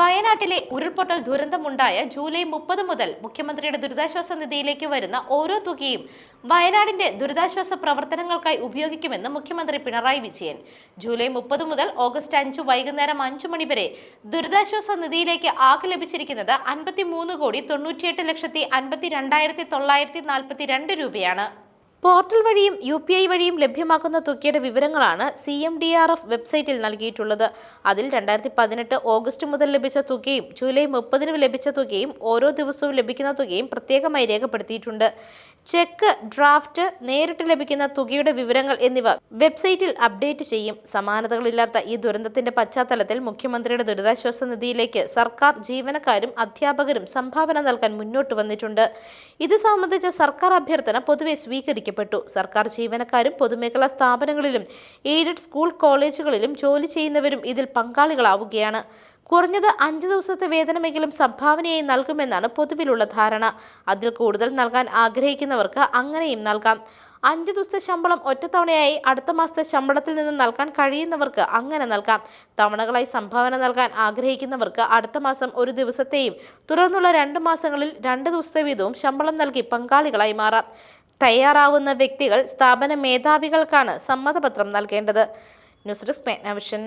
വയനാട്ടിലെ ഉരുൾപൊട്ടൽ ദുരന്തമുണ്ടായ ജൂലൈ മുപ്പത് മുതൽ മുഖ്യമന്ത്രിയുടെ ദുരിതാശ്വാസ നിധിയിലേക്ക് വരുന്ന ഓരോ തുകയും വയനാടിന്റെ ദുരിതാശ്വാസ പ്രവർത്തനങ്ങൾക്കായി ഉപയോഗിക്കുമെന്ന് മുഖ്യമന്ത്രി പിണറായി വിജയൻ. ജൂലൈ മുപ്പത് മുതൽ ഓഗസ്റ്റ് അഞ്ച് വൈകുന്നേരം അഞ്ചു മണിവരെ ദുരിതാശ്വാസ നിധിയിലേക്ക് ആകെ ലഭിച്ചിരിക്കുന്നത് അൻപത്തി മൂന്ന് കോടി തൊണ്ണൂറ്റിയെട്ട് ലക്ഷത്തി അൻപത്തി രണ്ടായിരത്തി തൊള്ളായിരത്തി നാൽപ്പത്തി രണ്ട് രൂപയാണ്. പോർട്ടൽ വഴിയും യു പി ഐ വഴിയും ലഭ്യമാക്കുന്ന തുകയുടെ വിവരങ്ങളാണ് C M D R F വെബ്സൈറ്റിൽ നൽകിയിട്ടുള്ളത്. അതിൽ രണ്ടായിരത്തി പതിനെട്ട് ഓഗസ്റ്റ് മുതൽ ലഭിച്ച തുകയും ജൂലൈ മുപ്പതിന് ലഭിച്ച തുകയും ഓരോ ദിവസവും ലഭിക്കുന്ന തുകയും പ്രത്യേകമായി രേഖപ്പെടുത്തിയിട്ടുണ്ട്. ചെക്ക് ഡ്രാഫ്റ്റ് നേരിട്ട് ലഭിക്കുന്ന തുകയുടെ വിവരങ്ങൾ എന്നിവ വെബ്സൈറ്റിൽ അപ്ഡേറ്റ് ചെയ്യും. സമാനതകളില്ലാത്ത ഈ ദുരന്തത്തിന്റെ പശ്ചാത്തലത്തിൽ മുഖ്യമന്ത്രിയുടെ ദുരിതാശ്വാസ നിധിയിലേക്ക് സർക്കാർ ജീവനക്കാരും അധ്യാപകരും സംഭാവന നൽകാൻ മുന്നോട്ട് വന്നിട്ടുണ്ട്. ഇത് സംബന്ധിച്ച സർക്കാർ അഭ്യർത്ഥന പൊതുവെ സ്വീകരിക്കപ്പെട്ടു സർക്കാർ ജീവനക്കാരും പൊതുമേഖലാ സ്ഥാപനങ്ങളിലും എയ്ഡഡ് സ്കൂൾ കോളേജുകളിലും ജോലി ചെയ്യുന്നവരും ഇതിൽ പങ്കാളികളാവുകയാണ്. കുറഞ്ഞത് അഞ്ച് ദിവസത്തെ വേതനമെങ്കിലും സംഭാവനയായി നൽകുമെന്നാണ് പൊതുവിലുള്ള ധാരണ. അതിൽ കൂടുതൽ നൽകാൻ ആഗ്രഹിക്കുന്നവർക്ക് അങ്ങനെയും നൽകാം. അഞ്ച് ദിവസത്തെ ശമ്പളം ഒറ്റത്തവണയായി അടുത്ത മാസത്തെ ശമ്പളത്തിൽ നിന്ന് നൽകാൻ കഴിയുന്നവർക്ക് അങ്ങനെ നൽകാം. തവണകളായി സംഭാവന നൽകാൻ ആഗ്രഹിക്കുന്നവർക്ക് അടുത്ത മാസം ഒരു ദിവസത്തെയും തുടർന്നുള്ള രണ്ട് മാസങ്ങളിൽ രണ്ട് ദിവസത്തെ വീതവും ശമ്പളം നൽകി പങ്കാളികളായി മാറാം. തയ്യാറാവുന്ന വ്യക്തികൾ സ്ഥാപന മേധാവികൾക്കാണ് സമ്മതപത്രം നൽകേണ്ടത്. ന്യൂസ് ഡെസ്ക് മേഘ്ന വിഷൻ.